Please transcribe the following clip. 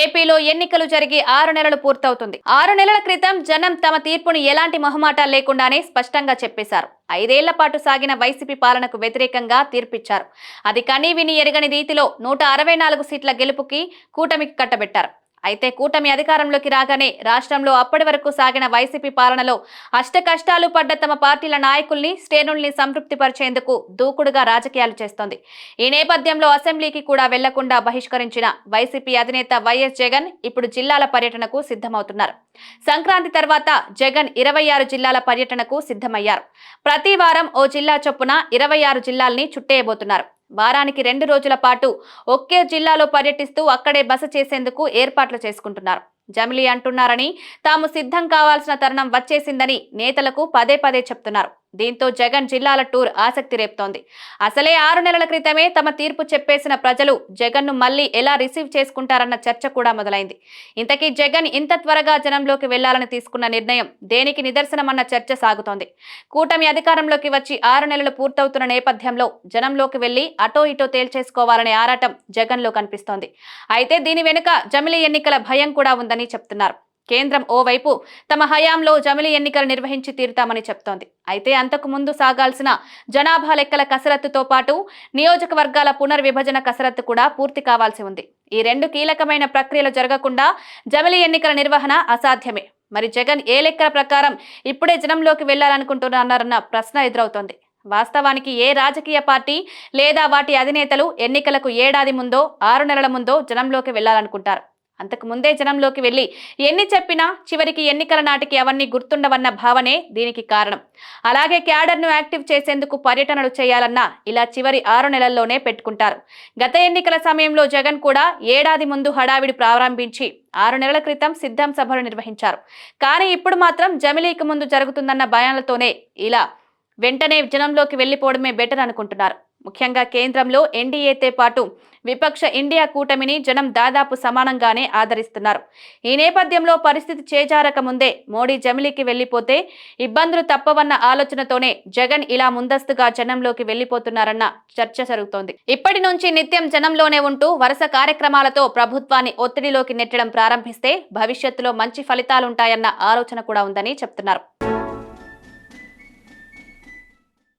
ఏపీలో ఎన్నికలు జరిగి ఆరు నెలలు పూర్తవుతుంది. ఆరు నెలల క్రితం జనం తమ తీర్పును ఎలాంటి మొహమాటాలు లేకుండానే స్పష్టంగా చెప్పేశారు. ఐదేళ్ళ పాటు సాగిన వైసీపీ పాలనకు వ్యతిరేకంగా తీర్పిచ్చారు. అది కనీ విని ఎరగని రీతిలో నూట అరవై నాలుగు సీట్ల గెలుపుకి కూటమికి కట్టబెట్టారు. అయితే కూటమి అధికారంలోకి రాగానే రాష్ట్రంలో అప్పటి వరకు సాగిన వైసీపీ పాలనలో అష్ట కష్టాలు పడ్డ తమ పార్టీల నాయకుల్ని శ్రేణుల్ని సంతృప్తిపరిచేందుకు దూకుడుగా రాజకీయాలు చేస్తోంది. ఈ నేపథ్యంలో అసెంబ్లీకి కూడా వెళ్ళకుండా బహిష్కరించిన వైసీపీ అధినేత వైఎస్ జగన్ ఇప్పుడు జిల్లాల పర్యటనకు సిద్ధమవుతున్నారు. సంక్రాంతి తర్వాత జగన్ ఇరవై ఆరు జిల్లాల పర్యటనకు సిద్ధమయ్యారు. ప్రతి వారం ఓ జిల్లా చొప్పున ఇరవై ఆరు జిల్లాల్ని చుట్టేయబోతున్నారు. వారానికి రెండు రోజుల పాటు ఒకే జిల్లాలో పర్యటిస్తూ అక్కడే బస చేసేందుకు ఏర్పాట్లు చేసుకుంటున్నారు. జమిలీ అంటున్నారని తాము సిద్ధం కావాల్సిన తరుణం వచ్చేసిందని నేతలకు పదే పదే చెప్తున్నారు. దీంతో జగన్ జిల్లాల టూర్ ఆసక్తి రేపుతోంది. అసలే ఆరు నెలల క్రితమే తమ తీర్పు చెప్పేసిన ప్రజలు జగన్ను మళ్ళీ ఎలా రిసీవ్ చేసుకుంటారన్న చర్చ కూడా మొదలైంది. ఇంతకీ జగన్ ఇంత త్వరగా జనంలోకి వెళ్ళాలని తీసుకున్న నిర్ణయం దేనికి నిదర్శనమన్న చర్చ సాగుతోంది. కూటమి అధికారంలోకి వచ్చి ఆరు నెలలు పూర్తవుతున్న నేపథ్యంలో జనంలోకి వెళ్ళి అటో ఇటో తేల్చేసుకోవాలనే ఆరాటం జగన్లో కనిపిస్తోంది. అయితే దీని వెనుక జమిలీ ఎన్నికల భయం కూడా ఉంది ఉందని చెప్తున్నారు. కేంద్రం ఓవైపు తమ హయాంలో జమిలి ఎన్నికలు నిర్వహించి తీరుతామని చెప్తోంది. అయితే అంతకు ముందు సాగాల్సిన జనాభా లెక్కల కసరత్తుతో పాటు నియోజకవర్గాల పునర్విభజన కసరత్తు కూడా పూర్తి కావాల్సి ఉంది. ఈ రెండు కీలకమైన ప్రక్రియలు జరగకుండా జమిలి ఎన్నికల నిర్వహణ అసాధ్యమే. మరి జగన్ ఏ లెక్కల ప్రకారం ఇప్పుడే జనంలోకి వెళ్ళాలనుకుంటున్నారన్న ప్రశ్న ఎదురవుతోంది. వాస్తవానికి ఏ రాజకీయ పార్టీ లేదా వాటి అధినేతలు ఎన్నికలకు ఏడాది ముందో ఆరు నెలల ముందో జనంలోకి వెళ్ళాలనుకుంటారు అంతకు ముందే జనంలోకి వెళ్ళి ఎన్ని చెప్పినా చివరికి ఎన్నికల నాటికి అవన్నీ గుర్తుండవన్న భావనే దీనికి కారణం. అలాగే క్యాడర్ను యాక్టివ్ చేసేందుకు పర్యటనలు చేయాలన్నా ఇలా చివరి ఆరు నెలల్లోనే పెట్టుకుంటారు. గత ఎన్నికల సమయంలో జగన్ కూడా ఏడాది ముందు హడావిడి ప్రారంభించి ఆరు నెలల క్రితం సిద్ధం సభలు నిర్వహించారు. కానీ ఇప్పుడు మాత్రం జమిలీకి ముందు జరుగుతుందన్న భయాలతోనే ఇలా వెంటనే జనంలోకి వెళ్ళిపోవడమే బెటర్ అనుకుంటున్నారు. ముఖ్యంగా కేంద్రంలో ఎన్డీఏతో పాటు విపక్ష ఇండియా కూటమిని జనం దాదాపు సమానంగానే ఆదరిస్తున్నారు. ఈ నేపథ్యంలో పరిస్థితి చేజారక ముందే మోడీ జమిలీకి వెళ్ళిపోతే ఇబ్బందులు తప్పవన్న ఆలోచనతోనే జగన్ ఇలా ముందస్తుగా జనంలోకి వెళ్ళిపోతున్నారన్న చర్చ జరుగుతోంది. ఇప్పటి నుంచి నిత్యం జనంలోనే ఉంటూ వరుస కార్యక్రమాలతో ప్రభుత్వాన్ని ఒత్తిడిలోకి నెట్టడం ప్రారంభిస్తే భవిష్యత్తులో మంచి ఫలితాలుంటాయన్న ఆలోచన కూడా ఉందని చెప్తున్నారు.